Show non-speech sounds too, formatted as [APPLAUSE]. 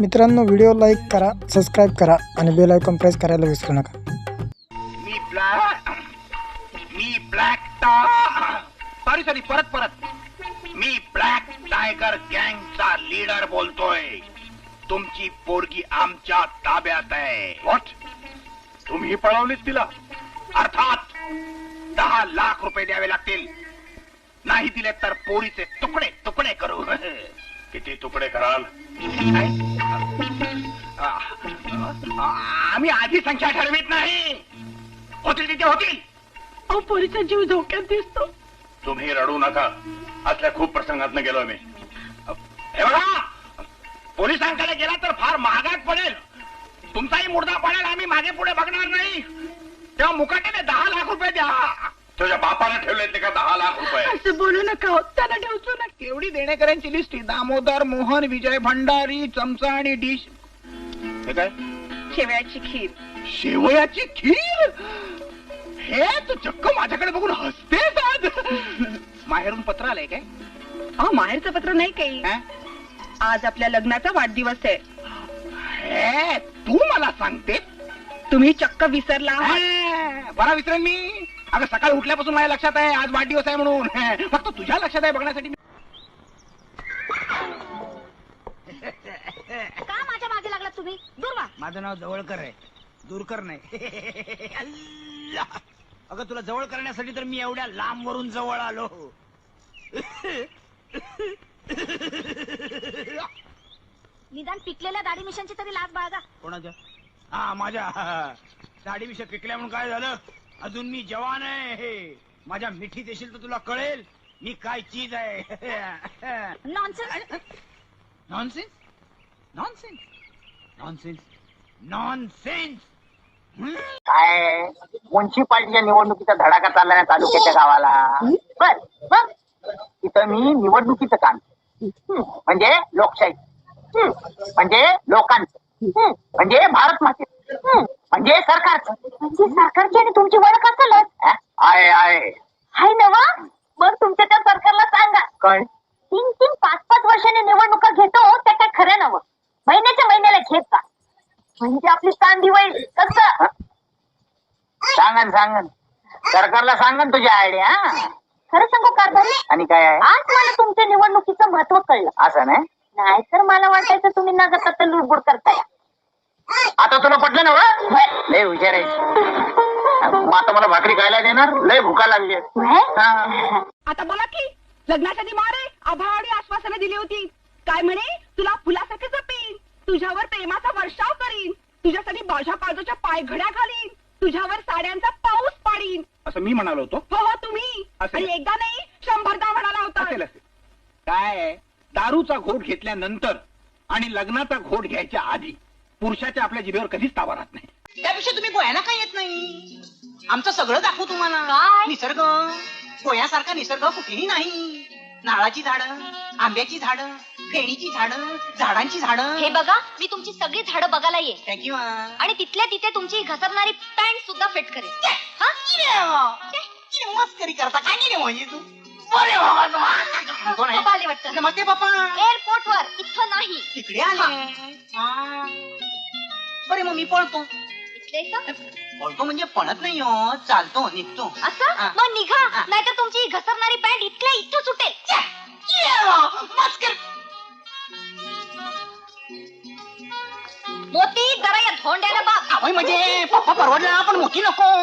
मित्रांनो video like करा subscribe करा आणि बेल आयकॉन प्रेस करायला विसरू नका. मी ब्लॅक मी ब्लॅक सॉरी सॉरी परत परत. मी ब्लॅक टायगर गँगचा लीडर बोलतोय. तुमची पोरगी आमच्या ताब्यात आहे. व्हॉट तुम्ही पळवलीच तिला? अर्थात दहा लाख रुपये द्यावे लागतील. नाही दिले तर पोरीचे तुकडे तुकडे करू. [LAUGHS] किती तुकडे कराल? आम्ही आधी संख्या ठरवित नाही. होतील तिथे होतील. अहो पोरीचा जीव धोक्यात दिसतो. तुम्ही रडू नका. असल्या खूप प्रसंगात गेलोय मी. हे बघा पोलिसांकडे गेला तर फार महागात पडेल. तुमचाही मुर्दा पडेल आम्ही मागे पुढे बघणार नाही. तेव्हा मुकाट्याने दहा लाख रुपये द्या. तुझ्या बापाने ठेवले असं बोलू नका हो, त्याला ठेवतो ना. एवढी देणेकऱ्यांची लिस्ट आहे. दामोदर मोहन विजय भंडारी चमचा आणि डिश. हे काय? शेवयाची खीर. शेवयाची खीर? हे तू चक्क माझ्याकडे बघून हसतेस आज. माहेरून पत्र आलंय काय? अहो माहेरचं पत्र नाही काही. हा? आज आपल्या लग्नाचा वाढदिवस आहे. हे तू मला सांगते. तुम्ही चक्क विसरला आहात. बरा विसरेन मी. अगं सकाळी उठल्यापासून माझ्या लक्षात आहे आज वाढदिवस आहे म्हणून. [LAUGHS] फक्त तुझ्या लक्षात आहे बघण्यासाठी मी- का माझ्या मागे लागला तुम्ही? दूर व्हा. माझं नाव जवळकर आहे. दूरकर नाही. [LAUGHS] अल्ला. अगं तुला जवळ करण्यासाठी तर मी एवढ्या लांब वरून जवळ आलो. [LAUGHS] निदान पिकलेल्या दाढी मिशांची तरी लाज बाळगा. कोणाच्या? हा माझ्या. साडी विषय पिकल्या म्हणून काय झालं? अजून मी जवान आहे. माझ्या मिठी देशील तर तुला कळेल. मी काय चीज आहे. Nonsense nonsense nonsense nonsense nonsense काय? म्युन्सिपाल्टीच्या निवडणुकीचा धडाका चालला ना तालुक्याच्या गावाला. बर बर. तिथं मी निवडणुकीचं काम म्हणजे लोकशाही. म्हणजे लोकांचं. म्हणजे भारत माते म्हणजे सरकारचं म्हणजे सरकारची आणि तुमची ओळख असेलच. अं, आहे आहे. हाय नवा मग तुमच्या त्या सरकारला सांगा. काय? तीन तीन पाच पाच वर्षांनी निवडणुका घेतो त्या काय खरं नवं महिन्याच्या महिन्याला घेत का म्हणजे आपली चांदी होईल कसं? सांगन सांगन. सरकारला सांगन तुझ्या आयडिया खरं सांगू कारभारी आणि काय आहे? आज मला तुमच्या निवडणुकीचं महत्त्व कळलं. असं नाही? नाही तर मला वाटायचं तुम्ही न तर लुडबुड करताय. आता तुला पटलं ना व? लय हुशार आहे. मग आता मला भाकरी खायला देणार लय भुका लागली हा. आता बोला की लग्नाच्या आधी मारे आभाळी आश्वासनं दिली होती. काय म्हणे? तुला फुलासारखं जपेन. तुझ्यावर प्रेमाचा वर्षाव करीन. तुझ्यासाठी माझ्या बाजूच्या पायघड्या घालीन. तुझ्यावर साड्यांचा पाऊस पाडीन. असं मी म्हणालो होतो. हो हो तुम्ही. असेल. आणि एकदा नाही शंभरदा म्हणाला होता. असेल. काय आहे, दारूचा घोट घेतल्यानंतर आणि लग्नाचा घोट घ्यायच्या आधी. पुरुषाच्या आपल्या जिभेवर कधीच ताबा राहत नाही. त्यापेक्षा तुम्ही गोयाला काय येत नाही? आमचं सगळं दाखवू तुम्हाला. काय? निसर्ग. गोयासारखा निसर्ग कुठेही नाही. नारळाची झाडं आंब्याची झाडं फेणीची झाडं झाडांची झाडं. हे बघा मी तुमची सगळी झाडं बघायला येईन थँक्यू आणि तिथल्या तिथे तुमची घसरणारी पॅन्ट सुद्धा फिट करेन हा? मस्करी करता. काय नाही रे म्हणजे तू? बाबा तू. नाही. पप्पा आले वाटतं. नमस्ते पप्पा. एअरपोर्ट वर इथं नाही. तिकडे आले. हा. बरे मग मी पळतो. इथले इथं? पळतो म्हणजे पळत नाही हो. चालतो निघतो. असं? हा. मग निघा. हा. नाहीतर तुमची ही घसरणारी पॅन्ट इथल्या इथं सुटेल. मस्कर. मोती जरा या धोंड्याला बघ. म्हणजे पप्पा परवडला पण मोठी नको.